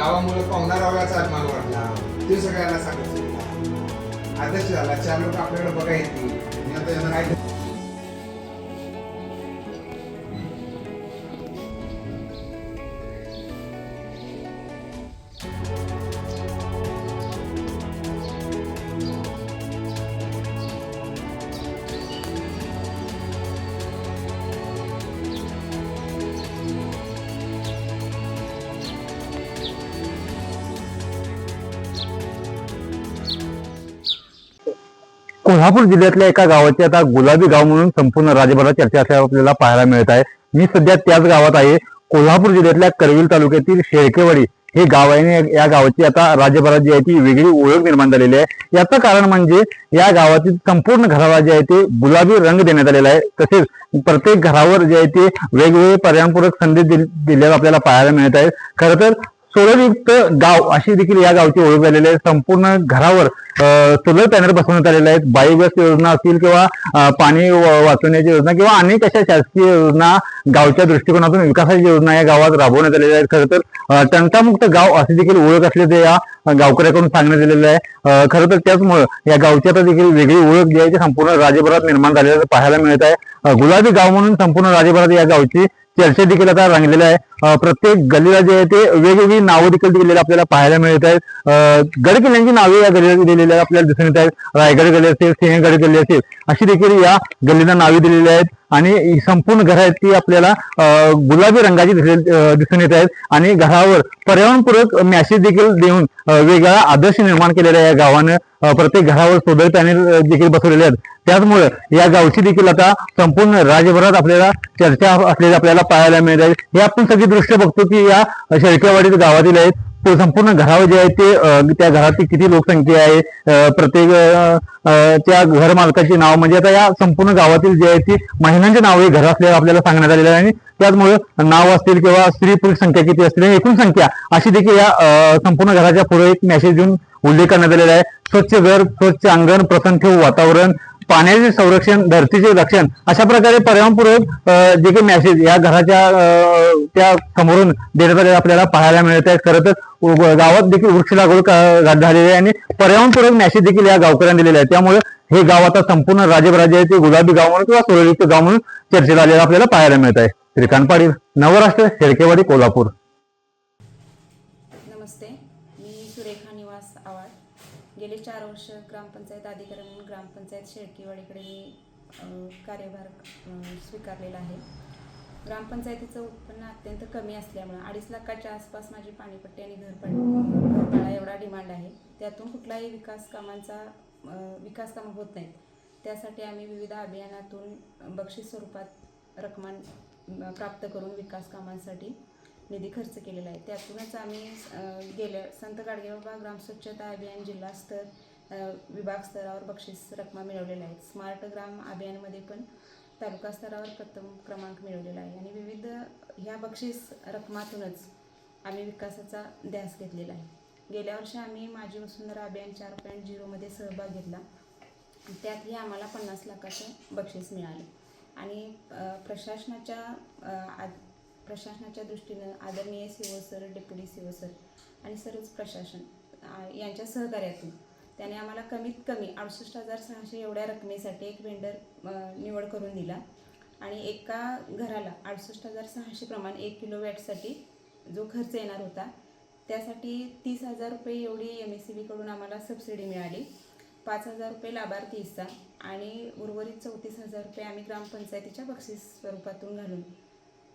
गावामुळे पाहुणा रावळाचा अभिमान वाढला ते सगळ्यांना सांगत आदर्श झाला. चार लोक आपल्याकडे बघा येतील. कोल्हापूर जिल्ह्यातल्या एका गावाची आता गुलाबी गाव म्हणून संपूर्ण राज्यभरात चर्चा असल्याचं आपल्याला पाहायला मिळत आहे. मी सध्या त्याच गावात आहे. कोल्हापूर जिल्ह्यातल्या करवील तालुक्यातील शेळकेवाडी हे गाव आहे या गावाची आता राज्यभरात जी आहे ती वेगळी ओळख निर्माण झालेली आहे. याचं कारण म्हणजे या गावातील संपूर्ण घराला जे आहे ते गुलाबी रंग देण्यात आलेला आहे. तसेच प्रत्येक घरावर जे आहे ते वेगवेगळे पर्यावरणपूरक संदेश दिल- दिलेले आपल्याला पाहायला मिळत आहेत खरं तर सोलरयुक्त गाव अशी देखील या गावची ओळख झालेली आहे. संपूर्ण घरावर सोलर पॅनल बसवण्यात आलेले आहेत. बायोगॅस योजना असतील किंवा पाणी वाचवण्याची योजना किंवा अनेक अशा शासकीय योजना गावच्या दृष्टिकोनातून विकासाची योजना या गावात राबवण्यात आलेल्या आहेत. खरं तर अ, टंचामुक्त गाव अशी देखील ओळख असल्याचे या गावकऱ्याकडून सांगण्यात आलेलं आहे. खरं तर त्याचमुळे या गावची आता देखील वेगळी ओळख जी आहे ती संपूर्ण राज्यभरात निर्माण झालेलं पाहायला मिळत आहे. गुलाबी गाव म्हणून संपूर्ण राज्यभरात या गावची चर्चा देखील आता रंगलेल्या आहे. प्रत्येक गलीला जे आहे ते वेगवेगळी नावं देखील दिलेली आपल्याला पाहायला मिळत आहेत. अ, गड किल्ल्यांची नावे या गलीला दिलेली आपल्याला दिसून येत आहेत. रायगड गली असेल सिंहगड गली असेल अशी देखील या गलीला नावे दिलेली आहेत. आणि संपूर्ण घर आहेत ती आपल्याला गुलाबी रंगाची दिसून येत आहेत. आणि घरावर पर्यावरणपूरक मॅसेज देखील देऊन वेगळा आदर्श निर्माण केलेला आहे या गावानं प्रत्येक घरावर सोलर पॅनेल देखील बसवलेले आहेत. त्याचमुळे या गावची देखील आता संपूर्ण राज्यभरात आपल्याला चर्चा असलेली आपल्याला पाहायला मिळत आहे. हे आपण सगळी दृश्य बघतो की या शेळकेवाडीत गावातील आहेत. तो संपूर्ण घरावर जे आहे ते त्या घराची किती लोकसंख्या आहे प्रत्येक त्या घर मालकाची नाव म्हणजे आता या संपूर्ण गावातील जे आहे ती महिलांचे नाव हे घर असल्याचं आपल्याला सांगण्यात आलेलं आहे. आणि त्याचमुळे नाव असतील किंवा स्त्री पुरुष संख्या किती असतील आणि एकूण संख्या अशी देखील या संपूर्ण घराच्या पुढे एक मेसेज देऊन उल्लेख करण्यात आलेला आहे. स्वच्छ घर स्वच्छ अंगण प्रसन्न ठेव वातावरण पाण्याचे संरक्षण धरतीचे रक्षण अशा प्रकारे पर्यावरणपूर्वक जे काही मॅसेज या घराच्या त्या समोरून देण्यात आपल्याला पाहायला मिळत आहे. खरं तर गावात देखील वृक्ष लागवड झालेली आहे आणि पर्यावरणपूर्वक मॅसेज देखील या गावकऱ्यांना दिलेले आहे. त्यामुळे हे गाव आता संपूर्ण राजेबराजे आहे ते गुलाबी गाव म्हणून किंवा सोलयुक्त गाव म्हणून चर्चेत आलेलं आपल्याला पाहायला मिळत आहे. श्रीकांत पाटील नवराष्ट्र शेळकेवाडी कोल्हापूर. कार्यभार स्वीकारलेला आहे. ग्रामपंचायतीचं उत्पन्न अत्यंत कमी असल्यामुळं अडीच लाखाच्या आसपास माझी पाणीपट्टी आणि घरपट्टी घरपाळा एवढा डिमांड आहे. त्यातून कुठलाही विकास कामांचा विकास कामं होत नाहीत. त्यासाठी आम्ही विविध अभियानातून बक्षीस स्वरूपात रकमान प्राप्त करून विकास कामांसाठी निधी खर्च केलेला आहे. त्यातूनच आम्ही गेल्या संत गाडगेबाबा ग्राम स्वच्छता अभियान जिल्हास्तर विभाग स्तरावर बक्षीस रकमा मिळवलेल्या आहेत. स्मार्ट ग्राम अभियानमध्ये पण तालुका स्तरावर प्रथम क्रमांक मिळवलेला आहे आणि विविध ह्या बक्षीस रकमातूनच आम्ही विकासाचा ध्यास घेतलेला आहे. गेल्या वर्षी आम्ही माझी वसुंधरा अभियान चार पॉईंट झिरोमध्ये सहभाग घेतला. त्यातही आम्हाला पन्नास लाखाचे बक्षीस मिळाले. आणि प्रशासनाच्या आद प्रशासनाच्या दृष्टीनं आदरणीय C O sir deputy C O sir आणि सर्वच प्रशासन यांच्या सहकार्यातून त्याने आम्हाला कमीत कमी अडुसष्ट हजार सहाशे एवढ्या रकमेसाठी एक वेंडर निवड करून दिला. आणि एका घराला अडुसष्ट हजार सहाशे प्रमाण एक किलो वॅटसाठी जो खर्च येणार होता त्यासाठी तीस हजार रुपये एवढी एम एस सी बीकडून आम्हाला सबसिडी मिळाली. पाच हजार रुपये लाभार्थी हिस्सा आणि उर्वरित चौतीस हजार रुपये आम्ही ग्रामपंचायतीच्या बक्षीस स्वरूपातून घालून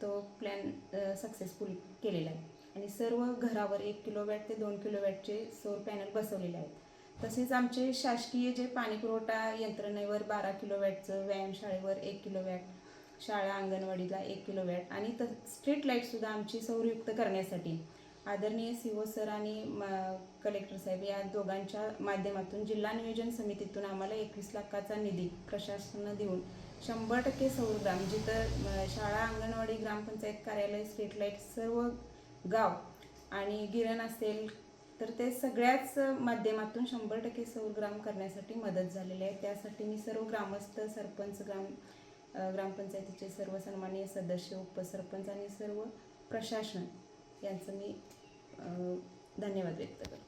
तो प्लॅन सक्सेसफुल केलेला आहे. आणि सर्व घरावर एक किलो वॅट ते दोन किलो वॅटचे सौर पॅनल बसवलेले आहेत. तसेच आमचे शासकीय जे पाणीपुरवठा यंत्रणेवर बारा किलो वॅटचं व्यायामशाळेवर एक किलो वॅट शाळा अंगणवाडीला एक किलो वॅट आणि त स्ट्रीट लाईटसुद्धा आमची सौरयुक्त करण्यासाठी. आदरणीय सी ओ सर आणि कलेक्टर साहेब या दोघांच्या माध्यमातून जिल्हा नियोजन समितीतून आम्हाला एकवीस लाखाचा निधी प्रशासनानं देऊन शंभर टक्के सौरग्राम जिथं शाळा अंगणवाडी ग्रामपंचायत कार्यालय स्ट्रीट लाइट सर्व गाव आणि गिरण असेल तर ते सगळ्याच माध्यमातून शंभर टक्के सौरग्राम करण्यासाठी मदत झालेली आहे. त्यासाठी मी सर्व ग्रामस्थ सरपंच ग्राम ग्रामपंचायतीचे सर्व सन्माननीय सदस्य उपसरपंच आणि सर्व प्रशासन यांचं मी धन्यवाद व्यक्त करतो.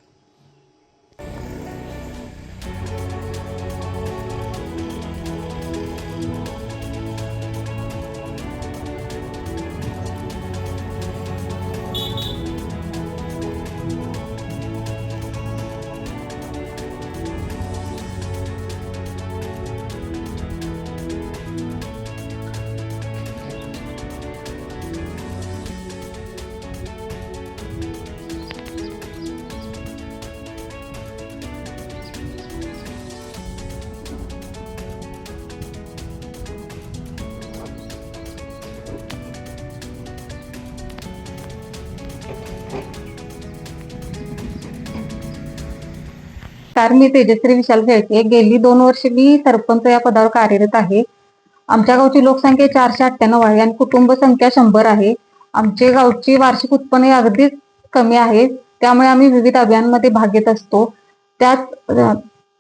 नमस्कार मी तेजश्री विशाल खेळके. गेली दोन वर्ष मी सरपंच या पदावर कार्यरत आहे. आमच्या गावची लोकसंख्या चारशे अठ्ठ्याण्णव आहे आणि कुटुंब संख्या शंभर आहे. आमचे गावची वार्षिक उत्पन्न अगदीच कमी आहे. त्यामुळे आम्ही विविध अभियानमध्ये भाग घेत असतो. त्यात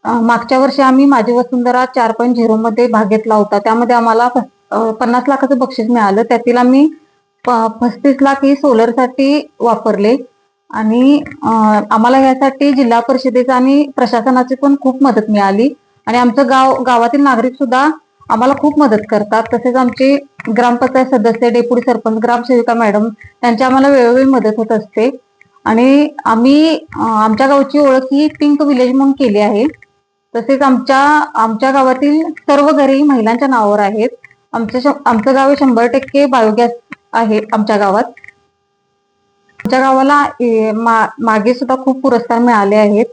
मागच्या वर्षी आम्ही माझी वसुंधरा चार पॉईंट झिरो मध्ये भाग घेतला होता. त्यामध्ये आम्हाला पन्नास लाखाचं बक्षीस मिळालं. त्यातील आम्ही पस्तीस लाख ही सोलरसाठी वापरले. आणि आम्हाला यासाठी जिल्हा परिषदेचा आणि प्रशासनाची पण खूप मदत मिळाली. आणि आमचं गाव गावातील नागरिक सुद्धा आम्हाला खूप मदत करतात. तसेच आमचे ग्रामपंचायत सदस्य डेप्युटी सरपंच ग्रामसेविका मॅडम त्यांची आम्हाला वेळोवेळी मदत होत असते. आणि आम्ही आमच्या गावची ओळख ही पिंक विलेज म्हणून केली आहे. तसेच आमच्या आमच्या गावातील सर्व घरे महिलांच्या नावावर आहेत. आमचं आमचं गाव हे शंभर टक्के बायोगॅस आहे आमच्या गावात. आमच्या गावाला मागे सुद्धा खूप पुरस्कार मिळाले आहेत.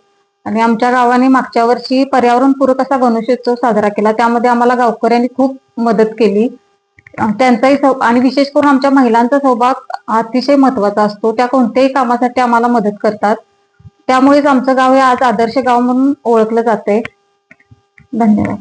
आणि आमच्या गावाने मागच्या वर्षी पर्यावरणपूरक असा गणेशोत्सव साजरा केला. त्यामध्ये आम्हाला गावकऱ्यांनी खूप मदत केली. त्यांचाही सह- आणि विशेष करून आमच्या महिलांचा सहभाग अतिशय महत्त्वाचा असतो. त्या कोणत्याही कामासाठी आम्हाला मदत करतात. त्यामुळेच आमचं गाव हे आज आदर्श गाव म्हणून ओळखलं जाते धन्यवाद.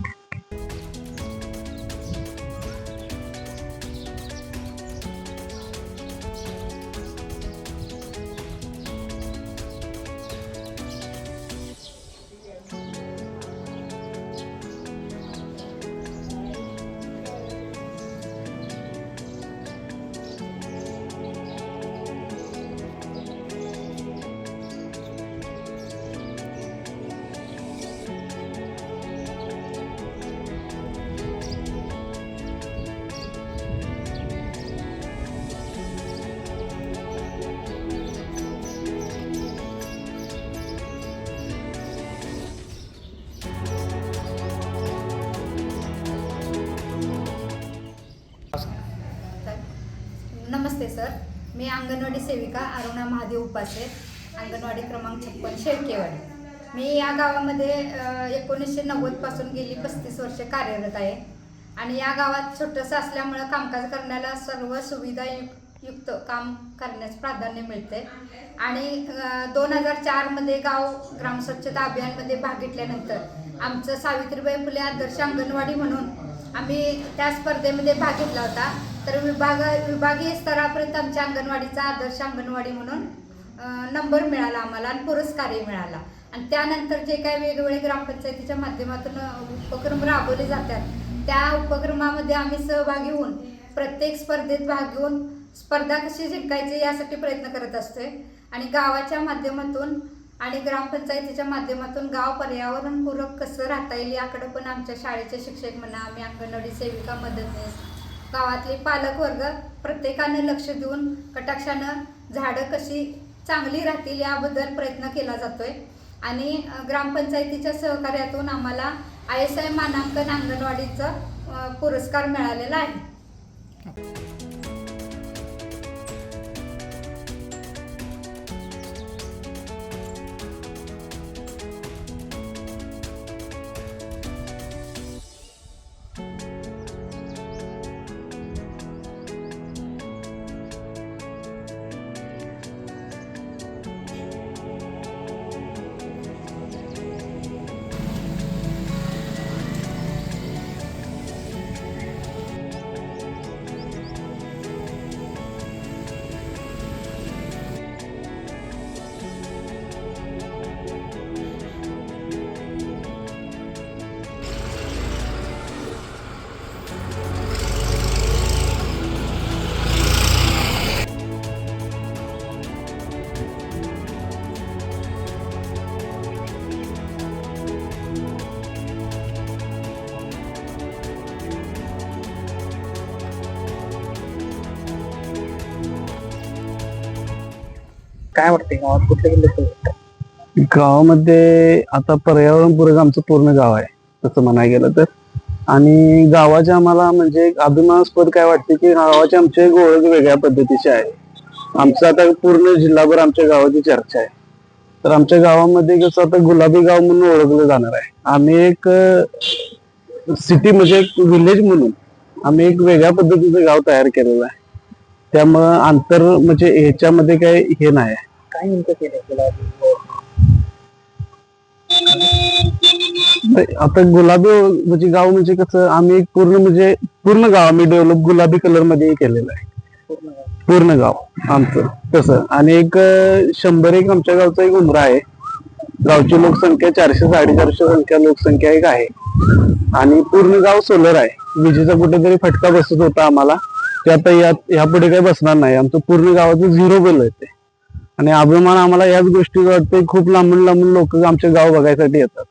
मी अंगणवाडी सेविका अरुणा महादेव उपासे अंगणवाडी क्रमांक छप्पन शेळकेवाडी मी या गावामध्ये एकोणीसशे नव्वदपासून गेली पस्तीस वर्ष कार्यरत आहे. आणि या गावात छोटंसं असल्यामुळं कामकाज करण्याला सर्व सुविधा युक- युक्त काम करण्यास प्राधान्य मिळते. आणि दोन हजार चारमध्ये गाव ग्रामस्वच्छता अभियानमध्ये भाग घेतल्यानंतर आमचं सावित्रीबाई फुले आदर्श अंगणवाडी म्हणून आम्ही त्या स्पर्धेमध्ये भाग घेतला होता. तर विभाग विभागीय स्तरापर्यंत आमच्या अंगणवाडीचा आदर्श अंगणवाडी म्हणून नंबर मिळाला आम्हाला आणि पुरस्कारही मिळाला. आणि त्यानंतर जे काही वेगवेगळे ग्रामपंचायतीच्या माध्यमातून उपक्रम राबवले जातात त्या उपक्रमामध्ये आम्ही सहभागी होऊन प्रत्येक स्पर्धेत भाग घेऊन स्पर्धा कशी जिंकायची यासाठी प्रयत्न करत असते आणि गावाच्या माध्यमातून आणि ग्रामपंचायतीच्या माध्यमातून गाव पर्यावरणपूरक कसं राहता येईल याकडं पण आमच्या शाळेचे शिक्षक म्हणा आम्ही अंगणवाडी सेविका मदतनीस गावातले पालकवर्ग प्रत्येकानं लक्ष देऊन कटाक्षानं झाडं कशी चांगली राहतील याबद्दल प्रयत्न केला जातोय. आणि ग्रामपंचायतीच्या सहकार्यातून आम्हाला आय एस आय मानांकन अंगणवाडीचा पुरस्कार मिळालेला आहे. काय वाटते गावात? कुठले कुठले गावामध्ये आता पर्यावरणपूरक आमचं पूर्ण गाव आहे तसं म्हणायला गेलं तर. आणि गावाच्या आम्हाला म्हणजे एक अभिमानास्पद काय वाटते की गावाचे आमचे एक ओळख वेगळ्या पद्धतीचे आहे. आमचं आता पूर्ण जिल्हाभर आमच्या गावाची चर्चा आहे. तर आमच्या गावामध्ये कसं आता गुलाबी गाव म्हणून ओळखलं जाणार आहे. आम्ही एक सिटी म्हणजे एक विलेज म्हणून आम्ही एक वेगळ्या पद्धतीचं गाव तयार केलेलं आहे. त्यामुळं अंतर म्हणजे ह्याच्यामध्ये काही हे नाही. काय नेमकं केलं आता गुलाबी म्हणजे गाव म्हणजे कसं आम्ही एक पूर्ण म्हणजे पूर्ण गाव आम्ही डेव्हलप गुलाबी कलरमध्ये केलेलं आहे. पूर्ण गाव. पूर्ण गाव आमचं तसं. आणि एक शंभर एक आमच्या गावचा एक उमरा आहे. गावची लोकसंख्या चारशे साडेचारशे संख्या लोकसंख्या एक आहे. आणि पूर्ण गाव सोलर आहे. विजेचा कुठेतरी फटका बसत होता आम्हाला. ते आता या यापुढे काही बसणार नाही. आमचं पूर्ण गावाचं झिरो बिल आहे ते. आणि अभिमान आम्हाला याच गोष्टी वाटते खूप लांबून लांबून लोक आमचे गाव बघायसाठी येतात.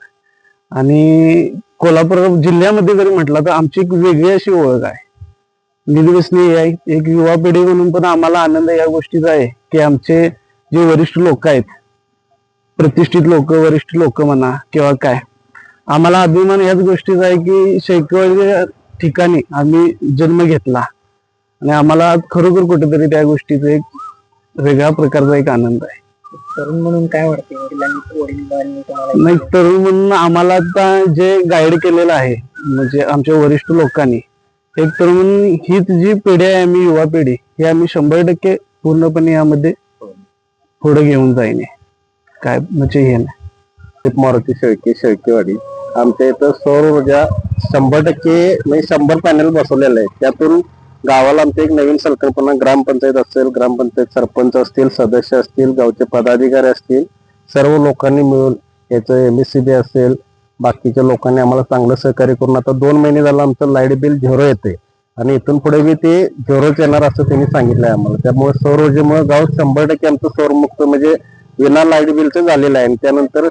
आणि कोल्हापूर जिल्ह्यामध्ये जरी म्हटलं तर आमची एक वेगळी अशी ओळख आहे. निर्व्यसनी आहे एक युवा पिढी म्हणून पण आम्हाला आनंद या गोष्टीचा आहे की आमचे जे वरिष्ठ लोक आहेत प्रतिष्ठित लोक वरिष्ठ लोक म्हणा किंवा काय आम्हाला अभिमान याच गोष्टीचा आहे की शेकवळच्या ठिकाणी आम्ही जन्म घेतला. आणि आम्हाला आज खरोखर कुठेतरी त्या गोष्टीचा एक वेगळ्या प्रकारचा एक आनंद आहे. तरुण म्हणून काय वाटते नाही तरुण म्हणून आम्हाला आता जे गाईड केलेलं आहे म्हणजे आमच्या वरिष्ठ लोकांनी एक तरुण म्हणून हीच जी पिढी आहे आम्ही युवा पिढी ही आम्ही शंभर टक्के पूर्णपणे यामध्ये पुढे घेऊन जाईन काय म्हणजे हे नाही. मारुती शेळके शेळकेवाडी. आमच्या इथं सौर ऊर्जा शंभर टक्के म्हणजे शंभर पॅनल बसवलेले आहेत. त्यातून गावाला आमची एक नवीन संकल्पना ग्रामपंचायत असेल ग्रामपंचायत सरपंच असतील सदस्य असतील गावचे पदाधिकारी असतील सर्व लोकांनी मिळून याचं एम एस सी बी असेल बाकीच्या लोकांनी आम्हाला चांगलं सहकार्य करून आता दोन महिने झालं आमचं लाइट बिल झिरो येते आणि इथून पुढे बी ते झिरोच येणार असं त्यांनी सांगितलंय आम्हाला. त्यामुळे सौर ऊर्जेमुळे गाव शंभर टक्के आमचं सौरमुक्त म्हणजे विना लाइट बिलचं झालेलं आहे. आणि त्यानंतर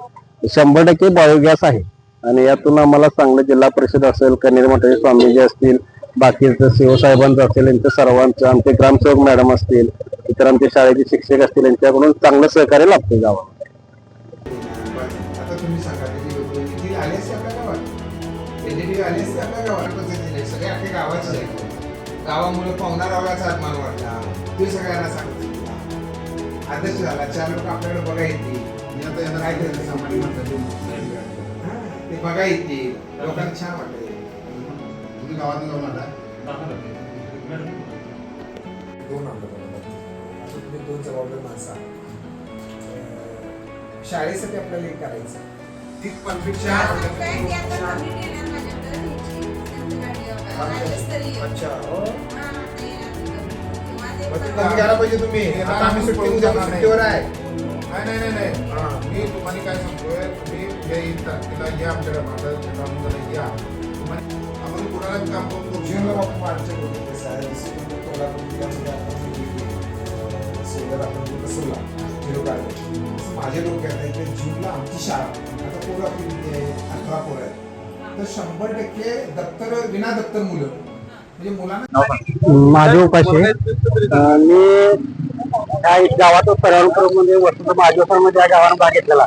शंभर टक्के बायोगॅस आहे. आणि यातून आम्हाला चांगलं जिल्हा परिषद असेल कनेर मठाचे स्वामीजी असतील बाकीचं सीओ साहेबांचं असेल यांचं सर्वांचं आमचे ग्रामसेवक मॅडम असतील इतर आमचे शाळेचे शिक्षक असतील यांच्याकडून चांगलं सहकार्य लाभते गावात? गावामुळे पाहुणा रावळाचा ते सगळ्यांना सांगत आदर्श झाला चार लोक आपल्याकडे बघा येतील. काय करायचं ते बघा येतील. लोकांना छान वाटतं तुम्ही गावात जाऊन आला? दोन तुम्ही दोन जबाबदार माणसं शाळेसाठी आपल्याला एक करायचं अच्छा. हो पाहिजे तुम्ही. आता आम्ही सुट्टी उद्या सुट्टीवर आहे. नाही नाही नाही नाही. हा. मी तुम्हाला काय सांगतोय तुम्ही तारखेला या आमच्याकडे माझं या आपण कुणाला काम करू होते कसं आहे जसं कोल्हापूर जिल्ह्यामध्ये आपण सोलर आपण झिरो काढले तसं माझे लोक आहेत इथे जूनला आमची शाळा आता कोल्हापूर इथे आहे, अठरा पोरं आहेत तर शंभर टक्के दप्तर विना दप्तर मुलं म्हणजे मुलांना माझे उपाशी मी काय गावात पर्यावरणमध्ये वसंत महाजोसामध्ये या गावानं भाग घेतलेला.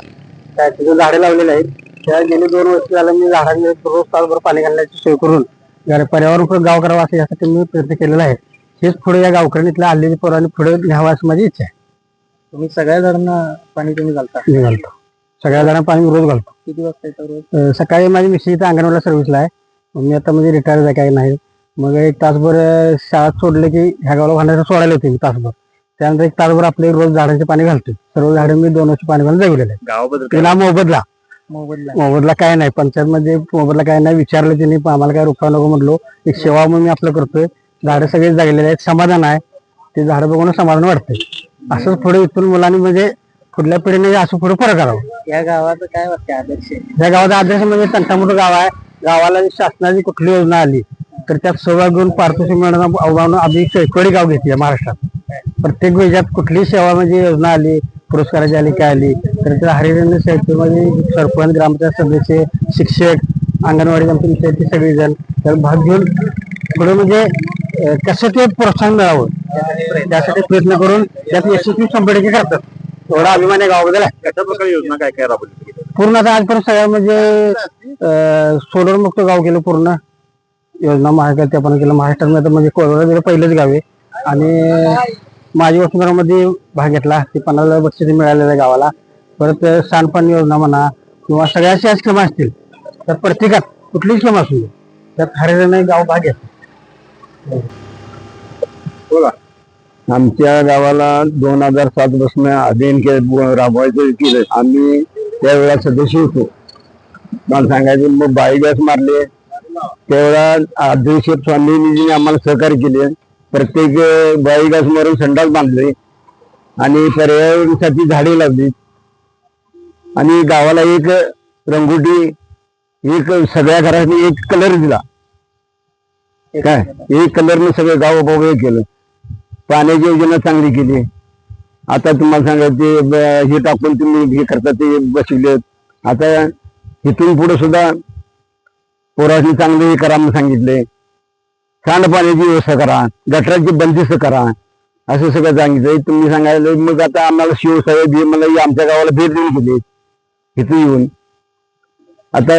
त्या तिथे झाडे लावलेली आहेत. त्या गेली दोन वर्ष झालं मी झाडांना रोज तासभर पाणी घालण्याची सोय करून जरा पर्यावरणपूरक गाव करावा असं यासाठी मी प्रयत्न केलेला आहे. हेच पुढे या गावकऱ्यांनीतल्या आलेली पोरांनी पुढे घ्यावं असं माझी इच्छा आहे. तुम्ही सगळ्या झाडांना पाणी तुम्ही घालता? मी घालतो. सगळ्या जणांना पाणी रोज घालतो. किती वाजता येतं रोज? अं, सकाळी माझी मिशी इथं अंगणवाडीला सर्व्हिसला आहे. मग मी आता म्हणजे रिटायर आहे काही नाही. मग एक तासभर अं, शाळा सोडले की ह्या गावाला भांडायला सोडायला होते मी तासभर. त्यानंतर एक तासभर आपले रोज झाडांचे पाणी घालतो सर्व झाडे मी दोन वर्ष पाणी घालून जगलेले आहेत. गावाबद्दल तिला मोबदला. मोबदला. काय नाही. पंचायत मध्ये मोबदला काय नाही. विचारलं त्यांनी. आम्हाला काय रुपया नको म्हटलो. एक सेवा म्हणून मी आपलं करतोय. झाडं सगळे जगलेले आहेत. समाधान आहे. ते झाडं बघून समाधान वाटतंय. असंच पुढे इथून मुलांनी म्हणजे पुढल्या पिढीने असं पुढे फरक करावं. या गावाचं काय वाटते आदर्श? या गावाचा आदर्श म्हणजे तंटामुठं गाव आहे. गावाला शासनाची कुठली योजना आली तर त्यात सहभाग घेऊन पारितोषिक मिळवणं आव्हानं आम्ही शेकवडी गाव घेतली महाराष्ट्रात. प्रत्येक वेळात कुठलीही सेवा म्हणजे योजना आली पुरस्काराची आली काय आली? तर त्या हरिरेंद्र शेतीमध्ये सरपंच ग्रामपंचायत सदस्य शिक्षक अंगणवाडी विद्यार्थी सगळेजण. त्यात भाग घेऊन पुढे म्हणजे कसं ते प्रोत्साहन मिळावं? त्यासाठी प्रयत्न करून त्यात यशस्वी शंभर टक्के करतात. एवढा अभिमान आहे गावाबद्दल प्रकारे योजना काय काय राबवली? पूर्ण आता आजपर्यंत सगळ्या म्हणजे सोलर मुक्त गाव केलं पूर्ण. योजना महागात आपण केलं. महाराष्ट्रामध्ये म्हणजे कोरोना पहिलेच गाव आहे. आणि माझी वसुंधरामध्ये भाग घेतला. ते पन्नास बक्षीस मिळालेलं आहे गावाला. परत सांडपाणी योजना म्हणा किंवा सगळ्या अशा स्कीम असतील तर प्रत्येकात कुठलीच स्कीम असू दे त्यात हरियाणाने गाव भाग घेतला. आमच्या गावाला दोन हजार सात पासून अध्ययन केलं राबवायचं केलं आम्ही त्यावेळेला सदस्य होतो. मला सांगायचं मग बायोगॅस मारले. त्यावेळेला अध्यक्ष स्वामीजीने आम्हाला सहकार्य केले. प्रत्येक बायोगॅस संडास बांधले आणि पर्यावरणासाठी झाडे लावली. आणि गावाला एक रंगोटी एक सगळ्या घराने एक कलर दिला. काय? एक कलरने सगळं गाव उभं केलं. पाण्याची योजना चांगली केली. आता तुम्हाला सांगा ते हे टाकून तुम्ही हे करता ते बसविले आता इथून पुढे सुद्धा पोराशी चांगले हे करा म्हणून सांगितले. सांडपाण्याची व्यवस्था करा गटराची बंदिस्त करा. असं सगळं सांगितलंय तुम्ही सांगायला मग आता आम्हाला शिवसाहेब हे मला आमच्या गावाला भेट देऊन गेले. इथं येऊन. आता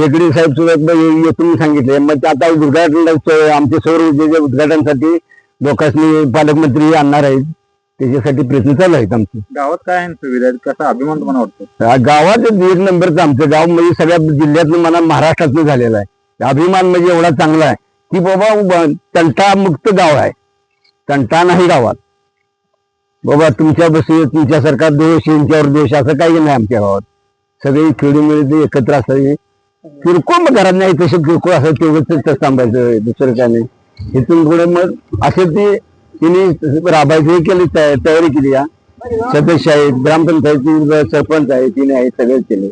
हेगडे साहेब सुद्धा येथून सांगितले. मग आता उद्घाटन आमच्या सौर ऊर्जेच्या उद्घाटनासाठी लोकांनी पालकमंत्री आणणार आहेत. त्याच्यासाठी प्रयत्न चालू आहेत आमचे. गावात काय सुविधा कसा अभिमान तुम्हाला वाटतो? गावात एक नंबरचं आमचं गाव म्हणजे सगळ्या जिल्ह्यातलं मला महाराष्ट्रातलं झालेलं आहे. अभिमान म्हणजे एवढा चांगला आहे. की बाबा तंटा मुक्त गाव आहे. तंटा नाही गावात. बाबा तुमच्या बसू तुमच्यासारखा दोष यांच्यावर दोष असं काही नाही आमच्या गावात. सगळे खेळी एकत्र असावे. किरकोळ मग घरात नाही तसे किरकोळ असं तेवढंच तर थांबायचं दुसरं काय नाही. इथून पुढे मग असे ते तिने राबायचं केली तयारी केली या सदस्य आहेत ग्रामपंचायती सरपंच आहे तिने आहेत सगळे केले.